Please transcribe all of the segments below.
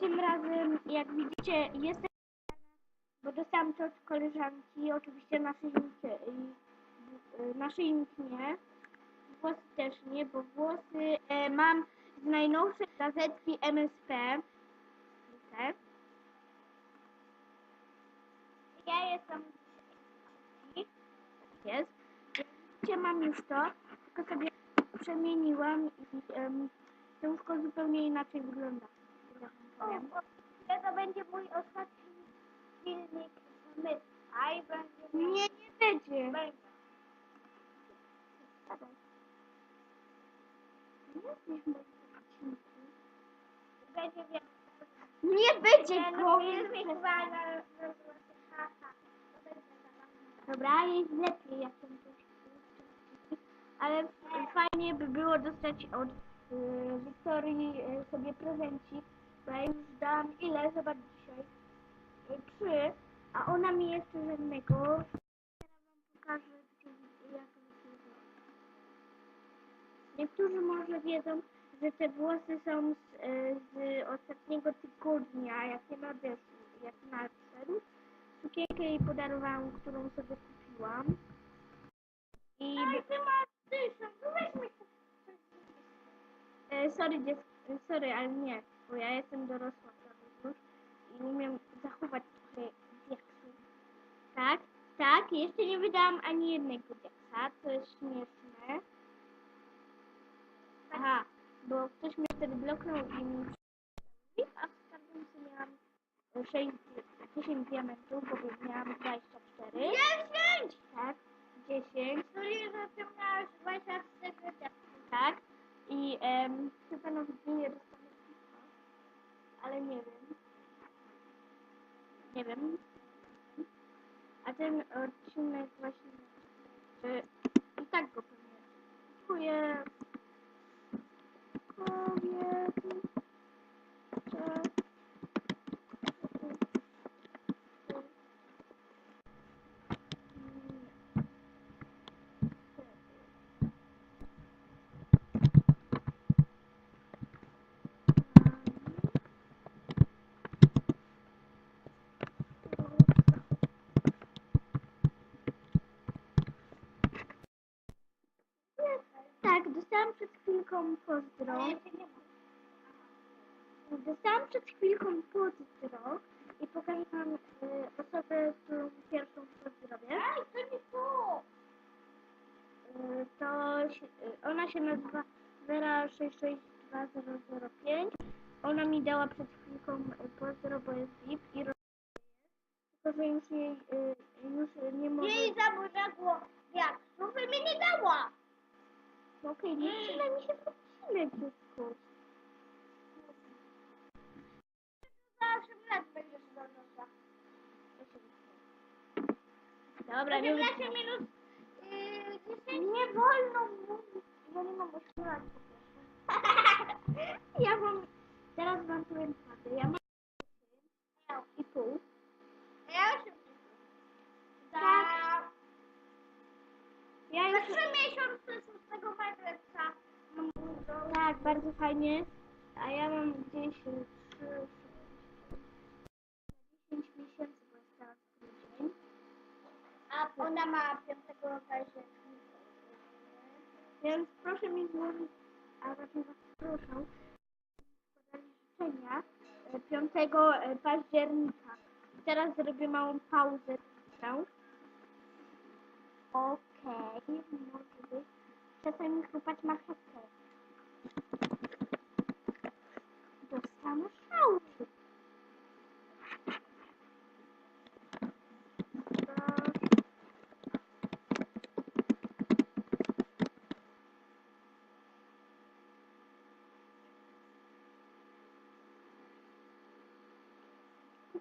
Tym razem, jak widzicie, jestem bo dostałam to od koleżanki, oczywiście naszyjnik, y, y, naszyjnik nie, włosy też nie, bo włosy e, mam z najnowszej gazetki MSP. Tak. Ja jestem dzisiaj jest. Widzicie, mam już to, tylko sobie przemieniłam i um, to łóżko zupełnie inaczej wygląda. Że powiem. To będzie mój ostatni filmik z Myska i będzie Nie, nie będzie. będzie. Wiem. Nie będzie go. Haha. To będzie zabawne. Dobra, jest lepiej jak ten. Ale fajnie by było dostać od y, Wiktorii y, sobie prezenci, bo ja już dałam ile, zobacz dzisiaj, y, trzy, a ona mi jeszcze żadnego. Teraz wam pokażę, gdzie, jak. Niektórzy może wiedzą, że te włosy są z, y, z ostatniego tygodnia, jaki nadeszł, jaki nadszedł. Sukienkę jej podarowałam, którą sobie kupiłam. I Ej, ty masz tysiąc, weź mi to. e, sorry, sorry, ale nie, bo ja jestem dorosła prawie już i umiem zachować trochę dzieksu. Tak, tak, jeszcze nie wydałam ani jednego dzieksa, to jest śmieszne. Aha, bo ktoś mnie wtedy bloknął i mi a w skarbnicy miałam 6, 10 diamentów, bo miałam 24. Dziesięć! Tak, 10. Sorry, że ty miałeś 24 Tak. I em, chyba nawet nie ale nie wiem. Nie wiem. A ten odcinek właśnie e, i tak go pewnie czuję. Kobiety. Cze- Tak, dostałam przed chwilką pozdro. Dostałam przed chwilką pozdro i pokażę wam y, osobę, którą pierwszą pozdrowię. Ej, to nie to! Y, to się, y, ona się nazywa Vera662005. Ona mi dała przed chwilką pozdro, bo jest VIP i tylko, że już jej y, już nie może... Jej zabrakło jak? No by mi nie dała! No Okej, nie przynajmniej się odcinek już Za 8 lat będziesz dorosła. Dobra, nie 18 minus yy, 10. Nie wolno mówić. Ja nie mam 8 lat po pierwsze. Ja mam... Teraz wam powiem prawdę. Ja mam 10 i pół. Ja już za, Tak. Ja za już... 3 miesiące 6 marca mam urodziny. Tak, bardzo fajnie. A ja mam gdzieś 3, 10 miesięcy, bo jest teraz grudzień. A ona ma 5 października. Więc proszę mi złożyć, a raczej was proszę, składali życzenia e, 5 e, października. Teraz zrobię małą pauzę. Okej, może być. Czasami chrupać marchewkę. Dostanę szału.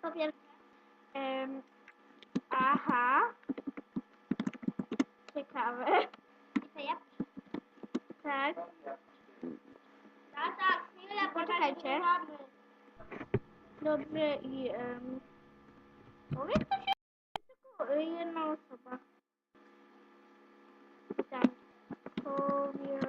Po pierwsze, em, aha, ciekawe, I ja? tak, Tata, chwilę, tak Poczekajcie. Dobrze i... Um, powiedz to się... Tylko y, jedna osoba. Tak. Powiesz...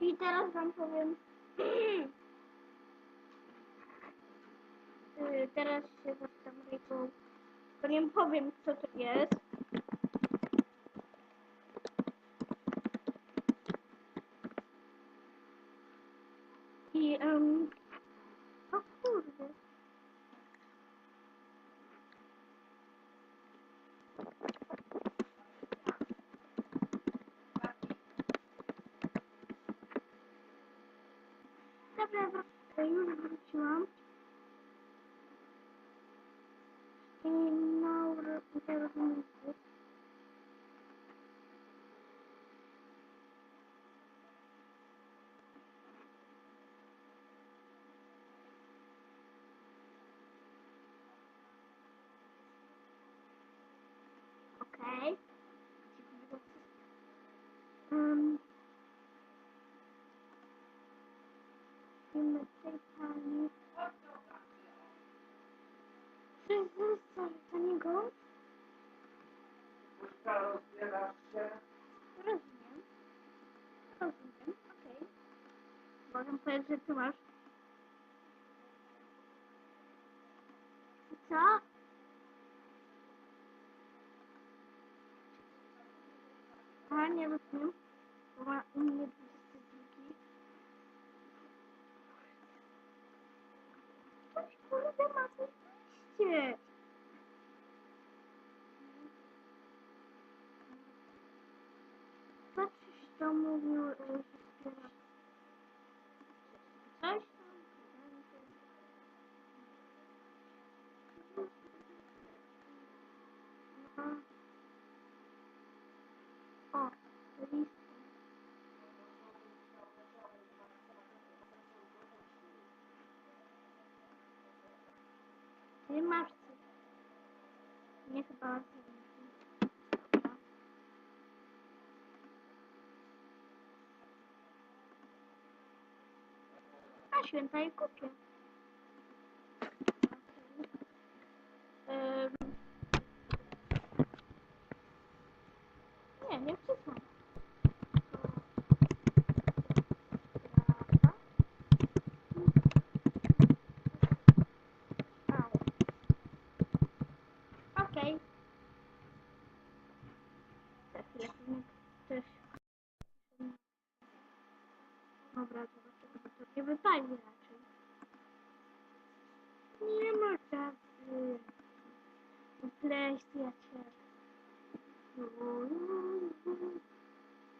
I teraz wam powiem... teraz się zastanawiam, to nie powiem co to jest. I um, o kurde. Dobra, już wróciłam. I no, nie rozumiem. Okej. Um, Musimy tej pani. Czy został za niego? Rozumiem. Rozumiem, okej. Możemy powiedzieć, że ty masz. Co? A, nie rozumiem. Bo ma u mnie ne? Kaç işlem oluyoruz? Nie masz coś. Nie chyba. A święta i kupię. Em, Nie, nie wcisnę. Au. Okej. Za chwilę filmik też. Dobra, zobaczymy, to nie wypali raczej. Nie ma. Pleścia cię.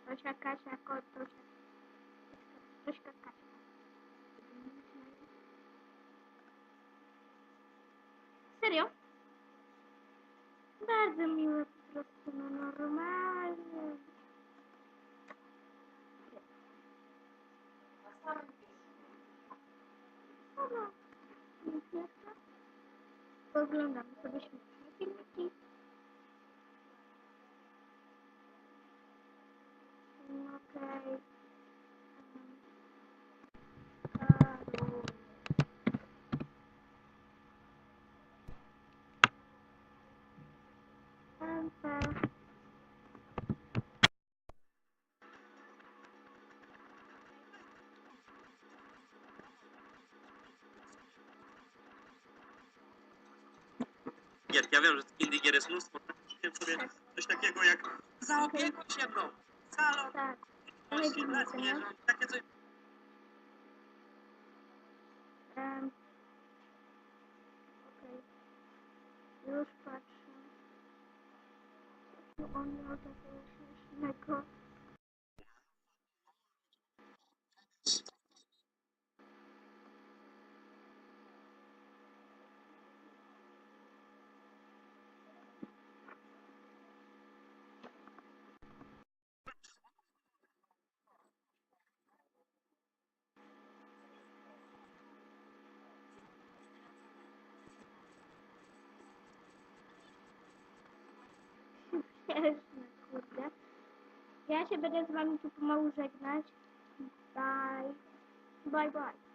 Tosia, Kasia, kot, Tosia. Tośka, Kasia. Serio? Bardzo miłe po prostu, no normalnie. Dobra. Nic nie chcę. Poglądamy sobie śmieszne gier. Ja wiem, że indie gier jest mnóstwo. Kupiłem sobie coś takiego jak zaopiekuj się mną. Salon, Tak. zwierząt, takie coś. Okej. Już patrzę. Co tu on miał takiego śmiesznego? Śmieszne, kurde. Ja się będę z wami tu pomału żegnać. Bye. Bye, bye.